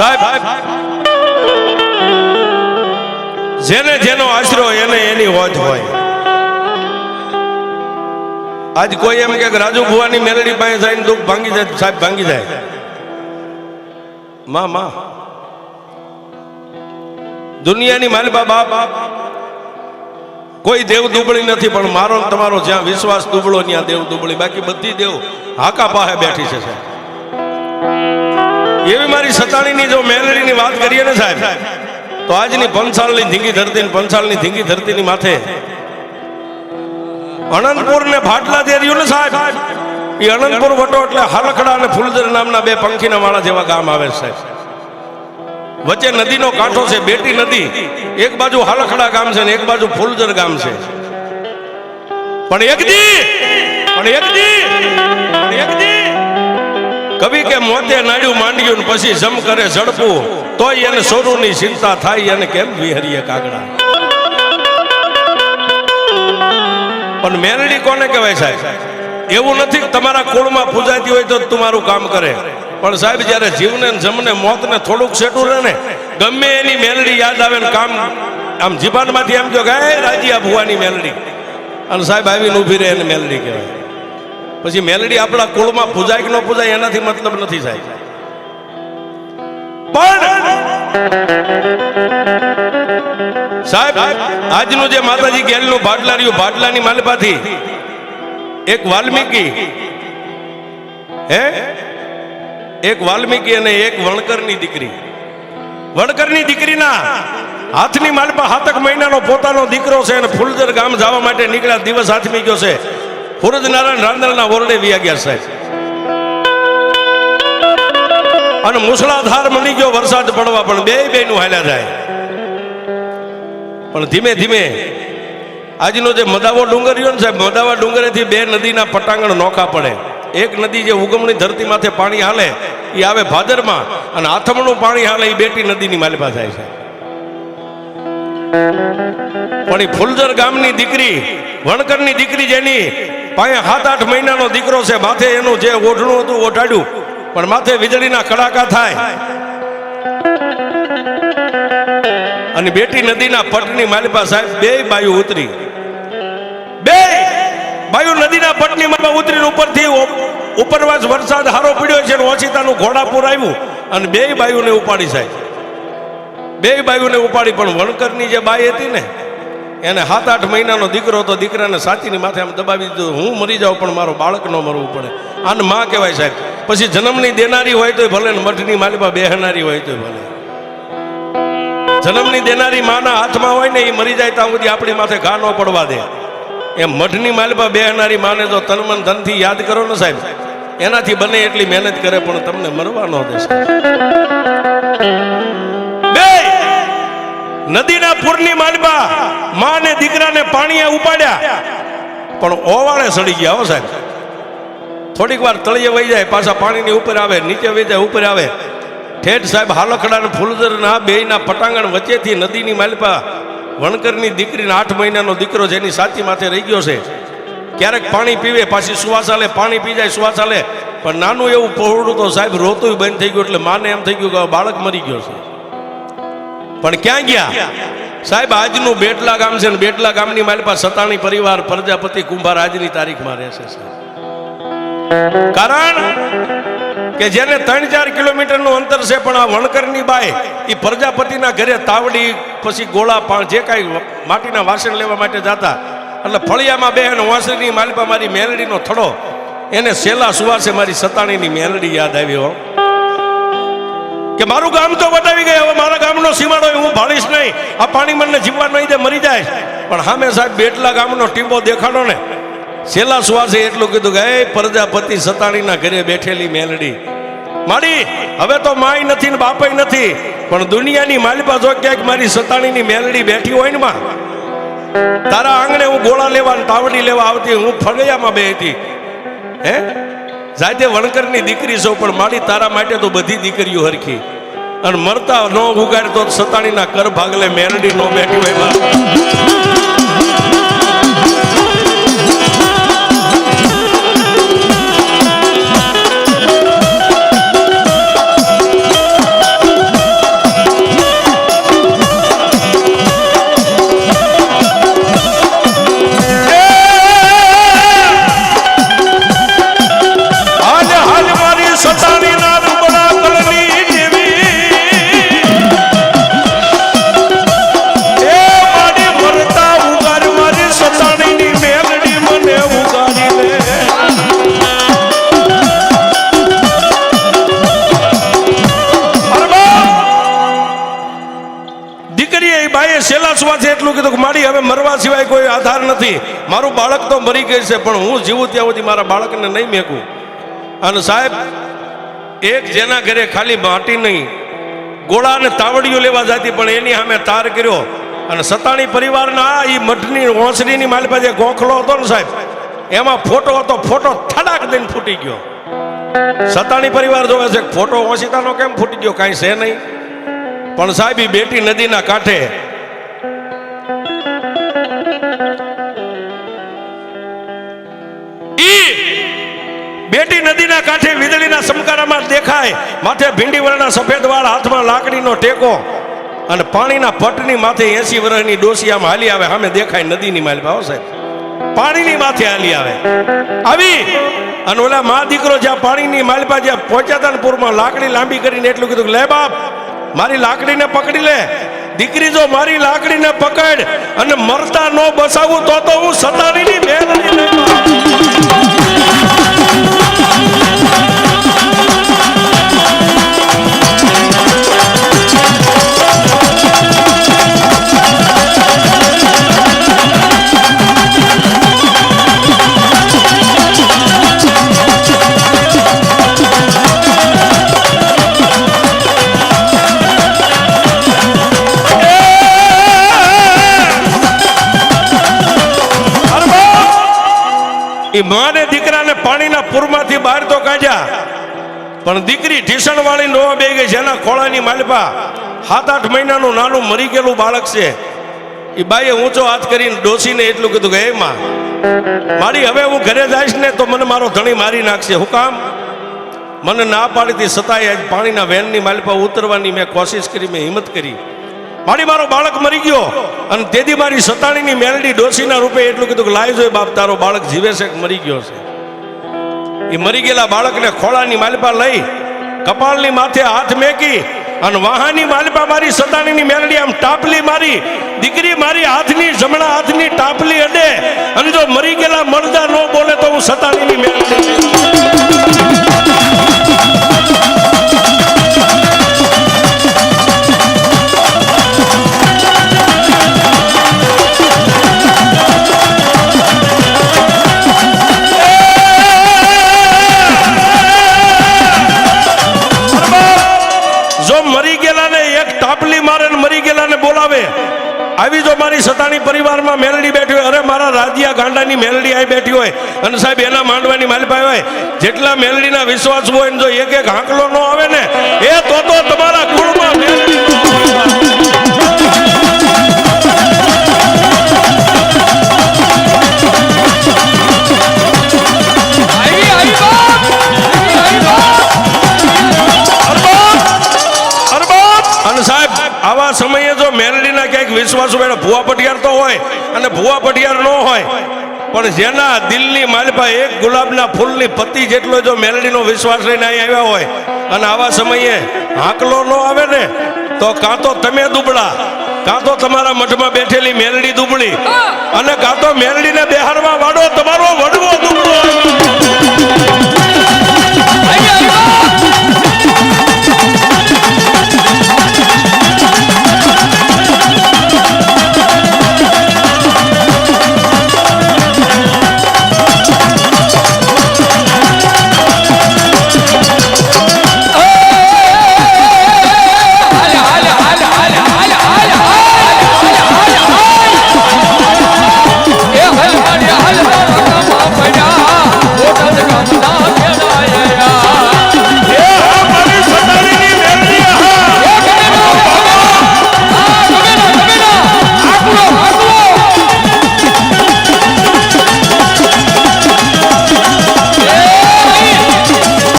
સાહેબ જેને જેનો આશરો એને એની હોજ હોય. આજ કોઈ એમ કે રાજુ ભુવાની મેલડી પાસે જઈને દુઃખ ભાંગી જાય સાહેબ ભાંગી જાય. માં માં. દુનિયાની માલિબા બાપ. કોઈ દેવ દુબળી નથી, પણ મારો તમારો જ્યાં વિશ્વાસ દુબળો, ત્યાં દેવ દુબળી. બાકી બધી દેવ હાકા પાસે બેઠી છે, સાહેબ. એવી મારી સતાણીની જો મેલડીની વાત કરીએ ને સાહેબ, તો આજની પંચાલની ધીંગી ધરતી પંચાલની ધીંગી ધરતીની માથે અનંતપુર ને ભાટલા દે રહ્યું ને સાહેબ, એ અનંતપુર વટો એટલે હાલખડા અને ફૂલદર નામના બે પંખીના વાળા જેવા ગામ આવે છે. વચ્ચે નદીનો કાંઠો છે, બેટી નદી. એક બાજુ હાલખડા ગામ છે ને એક બાજુ ફૂલદર ગામ છે. પણ એક દી, પણ એક દી, પણ એક દી. કવિ કે મોતે નાડ્યું માંડ્યું પછી જમ કરે ઝડપું, તોય એને સોરુની ચિંતા થાય, એને કેમ વિહરીએ કાગડા? પણ મેલડી કોને કહેવાય સાહેબ? એવું નથી તમારા કુળમાં પૂજાતી હોય તો તમારું કામ કરે. પણ સાહેબ, જ્યારે જીવને જમને મોતને થોડુંક સેટું રહે ને, ગમે એની મેલડી યાદ આવે ને કામ, આમ જીભાનમાંથી એમ કહો કે રાજી આ ભુવાની મેલડી અને સાહેબ આવીને ઊભી રહે એને મેલડી કહેવાય. પછી મેલડી આપણા કુળમાં પૂજાય કે ન પૂજાય એનાથી મતલબ નથી થાય. પણ સાહેબ, આજનું જે માતાજી ગેલનું ભાટલા રહ્યું ભાટલાની માલપાથી, એક વાલ્મીકી, હે? એક વાલ્મીકી અને એક વણકરની દીકરી. વણકરની દીકરીના હાથની માલપા હાથક મહિનાનો પોતાનો દીકરો છે અને ફૂલદર ગામ જવા માટે નીકળ્યા, દિવસ હાથમી ગયો છે. ફુરજ નારાયણ રાંદલના વોરડે વ્યા ગયા સાહેબ અને મુસળાધાર મળી ગયો વરસાદ પડવા પણ બે બેનું હાલ્યા જાય પણ ધીમે ધીમે આજનો જે મદાવો ડુંગર રહ્યો ને સાહેબ મદાવા ડુંગરેથી બે નદીના પટાંગણ નોખા પડે એક નદી જે ઉગમણી ધરતી માથે પાણી હાલે એ આવે ભાદરમાં અને આથમણું પાણી હાલે એ બેટી નદીની માલિપા થાય છે પણ એ ફુલજર ગામની દીકરી વણકરની દીકરી જેની પાસે સાત આઠ મહિનાનો દીકરો છે, માથે એનું જે ઓઢણું હતું ઓઢાડ્યું. પણ માથે વીજળીના કડાકા થાય. અને બેટી નદીના પટની માલિપા સાહેબ બે બાયુ ઉતરી. બે બાયુ નદીના પટની માલિપા ઉતરીને ઉપરથી ઉપ- ઉપરવાસ વરસાદ હારો પડ્યો છે ઓછીતાનું ઘોડાપુર આવ્યું. અને બે બાયુને ઉપાડી સાહેબ. બે બાયુને ઉપાડી, પણ વણકરની જે બાઈ હતી ને એને સાત આઠ મહિનાનો દીકરો હતો, દીકરાને સાચીની માથે આમ દબાવી દીધું. હું મરી જાઉં પણ મારો બાળક ન મરવું પડે. આને માં કહેવાય સાહેબ. પછી જન્મની દેનારી હોય તોય ભલે ને મઠની માલિપા બેહનારી હોય તોય ભલે. જન્મની દેનારી માના હાથમાં હોય ને એ મરી જાય ત્યાં સુધી આપણી માથે ઘા ન પડવા દે. એમ મઠની માલિપા બેહનારી માને તો તન મન ધનથી યાદ કરો ને સાહેબ. એનાથી બને એટલી મહેનત કરે પણ તમને મરવા ન દેશે નદીના પૂરની માલિપા માં ને દીકરાને પાણીએ ઉપાડ્યા. પણ ઓવાળે સડી ગયા હો સાહેબ. થોડીક વાર તળિયે વહી જાય, પાછા પાણીની ઉપર આવે, નીચે વહી જાય, ઉપર આવે. ઠેઠ સાહેબ હાલખડા અને ફૂલદરના, બેયના પટાંગણ વચ્ચેથી નદીની માલપા વણકરની દીકરીના આઠ મહિનાનો દીકરો જેની સાચી માથે રહી ગયો છે. ક્યારેક પાણી પીવે, પાછી સુવાસાલે પાણી પી જાય સુવાસાલે પણ નાનું એવું પહોળું તો સાહેબ રોતું બંધ થઈ ગયું, એટલે માને એમ થઈ ગયું કે બાળક મરી ગયો છે. પણ ક્યાં ગયા? સાહેબ, આજનું બેટલા ગામ છે ને બેટલા ગામની માલપા સતાણી પરિવાર, પ્રજાપતિ કુંભાર આજની તારીખમાં રહેશે સાહેબ. કારણ કે જેને ત્રણ ચાર કિલોમીટરનું અંતર છે, પણ આ વણકરની બાય એ પ્રજાપતિના ઘરે તાવડી, પછી ગોળા પાણ જે કાંઈ માટીના વાસણ લેવા માટે જતા. એટલે ફળિયામાં બે અને વાંસળીની માલપા મારી મેલડીનો થડો. એને સેલા સુવાસે મારી સતાણીની મેલડી યાદ આવી હો. કે મારું ગામ તો બતાવી ગયા, હવે મારા ગામનો સીમાડો હું ભાળીશ નહીં. આ પાણી મને જીવવા નહીં દે, મરી જાય. પણ હામે સાહેબ, બેટલા ગામનો ટીંબો દેખાડો ને. છેલ્લા સુવાસે એટલું કીધું કે એ પ્રજાપતિ સતાણીના ઘરે બેઠેલી મેલડી. માડી, હવે તો માય નથી ને બાપય નથી, પણ દુનિયાની માલિપા જો ક્યાંક મારી સતાણીની મેલડી બેઠી હોય ને માં. તારા આંગણે હું ગોળા લેવા તાવડી લેવા આવતી, હું ફળિયામાં બે હે? જાતે વણકરની દીકરી છો, પણ મારી તારા માટે તો બધી દીકરીઓ હરખી. અને મરતા ન ઉગાડતો સતાણીના કર ભાગલે મેરડી નો બેઠી હોય મારી હવે મરવા સિવાય કોઈ આધાર નથી. મારું બાળક તો મરી ગઈ છે, પણ હું જીવું ત્યાં સુધી મારા બાળકને નહીં મેકું. અને સાહેબ, એક જેના ઘરે ખાલી માટી નહીં, ગોળા અને તાવડીઓ લેવા જતી, પણ એની સામે તાર કર્યો. અને સતાણી પરિવારના ઈ મઠની ઓસરીની માલ પાસે ગોખલો હતો ને સાહેબ, એમાં ફોટો હતો, ફોટો થડાક દઈને ફૂટી ગયો. સતાણી પરિવાર જોવે છે ફોટો ઓશિતાનો કેમ ફૂટી ગયો, કાંઈ છે નહીં. પણ સાહેબ એ બેટી નદીના કાંઠે બેટી નદીના કાંઠે વીજળીના સમકારામાં દેખાય. માથે ભીંડી વરના સફેદ વાળ, હાથમાં લાકડીનો ટેકો અને પાણીના પટની માથે એસી વર્ષની ડોસી આમ હાલી આવે. સામે દેખાય નદીની માલ ભાવ સાહેબ. પાણીની માથે હાલી આવે. આવી. અને ઓલા મા દીકરો જ્યાં પાણીની માલપા જ્યાં પહોંચ્યા હતા ને પૂરમાં લાકડી લાંબી કરીને એટલું કીધું લે બાપ, મારી લાકડીને પકડી લે. દીકરી જો મારી લાકડીને પકડ અને મરતા ન બસાવું તો તો હું સતારીની મેળવી ઈ માને દીકરાને પાણીના પૂરમાંથી બહાર તો કાઢ્યા. પણ દીકરી ઢીસણ વાળી નો બે ગઈ જેના ખોળાની માલપા. સાત આઠ મહિનાનું નાનું મરી ગયેલું બાળક છે. એ બાઈએ ઊંચો હાથ કરીને ડોસીને એટલું કીધું કે હે માં, મારી હવે હું ઘરે જઈશ ને તો મને મારો ધણી મારી નાખશે. હું કામ? મને ના પાડીથી સતાય આજ પાણીના વેનની માલપા ઉતરવાની મેં કોશિશ કરી, મેં હિંમત કરી. મારી મારો બાળક મરી ગયો અને તેથી મારી સતાણીની મેલડી ડોસીના રૂપે એટલું કીધું કે લાવી જોઈ બાપ, તારો બાળક જીવે છે મરી ગયો છે? એ મરી ગયેલા બાળકને ખોળાની માલપા લઈ કપાળની માથે હાથ મેકી અને વાહાની માલપા મારી સતાણીની મેલડી આમ ટાપલી મારી, દીકરી મારી હાથની, જમણા હાથની ટાપલી અડે. અને જો મરી ગયેલા મરદા ન બોલે તો હું સતાણીની મેલડી અને સાહેબ, એના માંડવાની માલપાઈ હોય. જેટલા મેલડીના વિશ્વાસ હોય જો એક એક હાંકલો ન આવે ને, એ તો તો તમારા કુળમાં આવા સમયે જો મેલડીના ક્યાંક વિશ્વાસ હોય ભુવા પટિયાર તો હોય અને ભુવા પટિયાર ન હોય પણ જેના દિલની માલપા એક ગુલાબના ફૂલની પત્તી જેટલો જો મેલડીનો વિશ્વાસ લઈને અહીં આવ્યા હોય અને આવા સમયે હાંકલો ન આવે ને તો કાં તો તમે દુબળા કાં તો તમારા મઠમાં બેઠેલી મેલડી દુબળી અને કાં તો મેલડીને બેહારવા વાળો તમારો વડવો દુબળો.